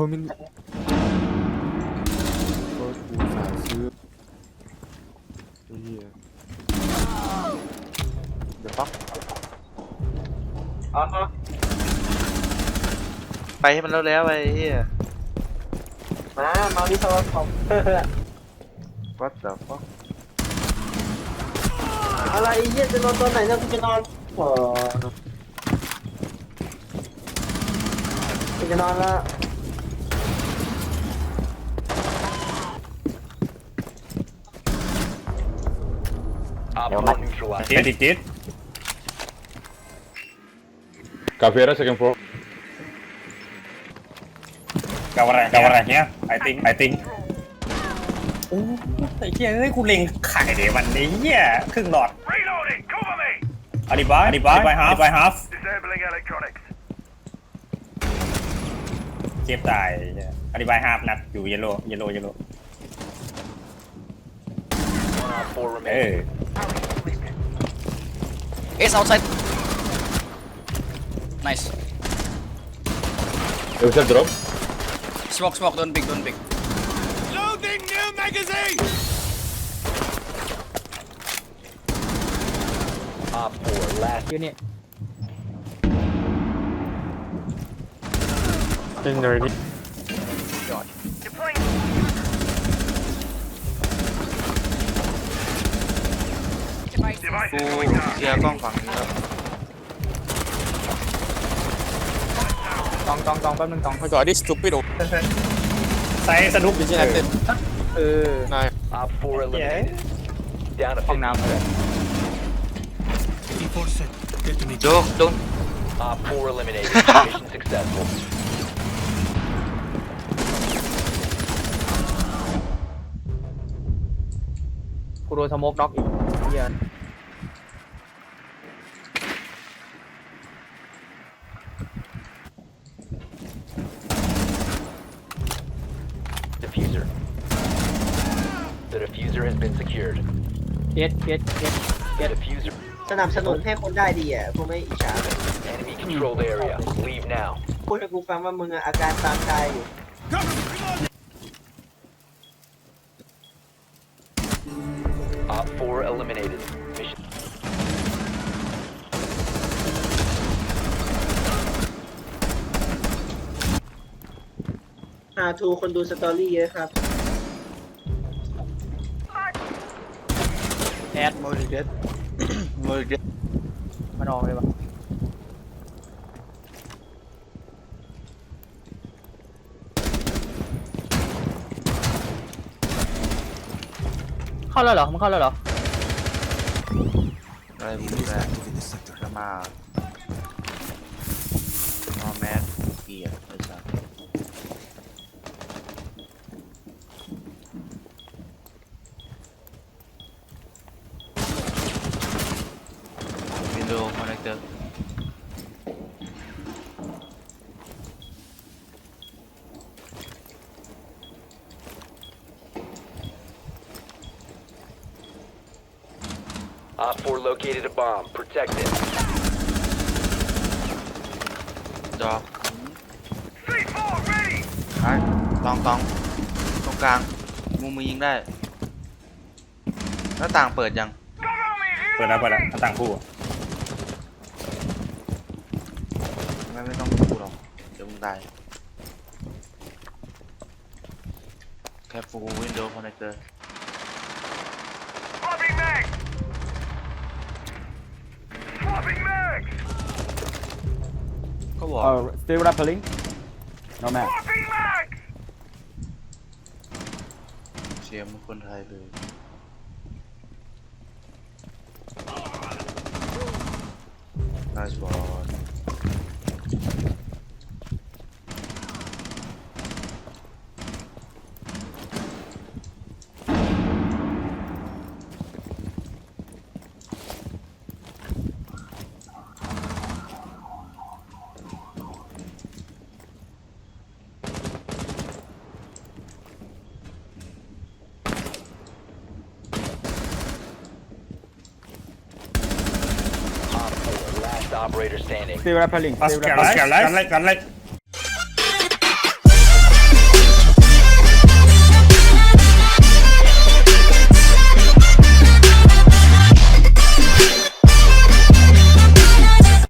ทมินก็กูสายซื้อไอ้เหี้ยเดี๋ยวปั๊บอ๋อไปให้มันแล้วแล้วไอ้เหี้ยมา มาวิศวกรรมวัดเดี๋ยวฟักอะไรเหี้ยจะนอนตอนไหนนะกูจะนอนโอ้กูจะนอนละ Hit it, hit. Caveira, second floor. Cover right, cover right here. I think, I think. โอ้ไอ้เหี้ยเอ้ยกูเล็งไข่เดี๋ยววันนี้เหี้ยครึ่งหลอด Reloading! Cover me! อธิบายอธิบายอธิบายฮาร์ฟอธิบายฮาร์ฟ Disabling electronics. เจ็บตายเหี้ยอธิบายฮาร์ฟนัดอยู่เยลโล่เยลโล่เยลโล่ Uh, four remaining. Hey. Ace outside. Nice. Hey, was that drop? Smoke, smoke, don't big, don't big. Loading new magazine! Ah, Op 4, last unit. Didn't already. กู devices going down. เคลียร์กล้องฝั่งนี้แล้วตองตองตองแป๊บนึงตอง I got this stupid ไซส์สนุก disconnected เออนาย Op 4 eliminated. Down to ห้อง 50. น้ำเลย โจกโดน Op 4 eliminated. Mission successful. กูโดนสโมกน็อกอีกเหี้ย The diffuser has been secured. เก็ตเก็ตเก็ต The diffuser. สนับสนุนให้คนได้ดีอะกูไม่อิจฉาเลย Enemy controlled area. Leave now. พูดให้กูฟังว่ามึงอะอาการตามกายอยู่ Op 4 eliminated. Mission. หาทูคนดูสตอรี่เยอะครับ แอดโมดิเดสโมดิเดสมันออกเลยปะเข้าแล้วเหรอมันเข้าแล้วเหรออะไรมึงแล้จะมาเอาแมสเกียร์ไอ้สัสวินโดว์คอนเนคเต อร์ Op 4 located a bomb. Protect it. ดอก C4 ready! ไอ้ตองตองตรงกลางมุมมือยิงได้ หน้าต่างเปิดยัง Cover me! เปิดแล้วเปิดแล้วหน้าต่างคู่ ไม่ไม่ต้องพูดหรอกเดี๋ยวมึงตายแค่ฟูวินโดว์คอนเนคเตอร์ Swapping mag! Swapping mag! ก็บอก Uh, still rappelling. No man. Swapping mag! เชียร์มึงคนไทยเลย Nice ball. Op 4, last operator standing. Still rappelling. ปัส Still แก rappelling. นไล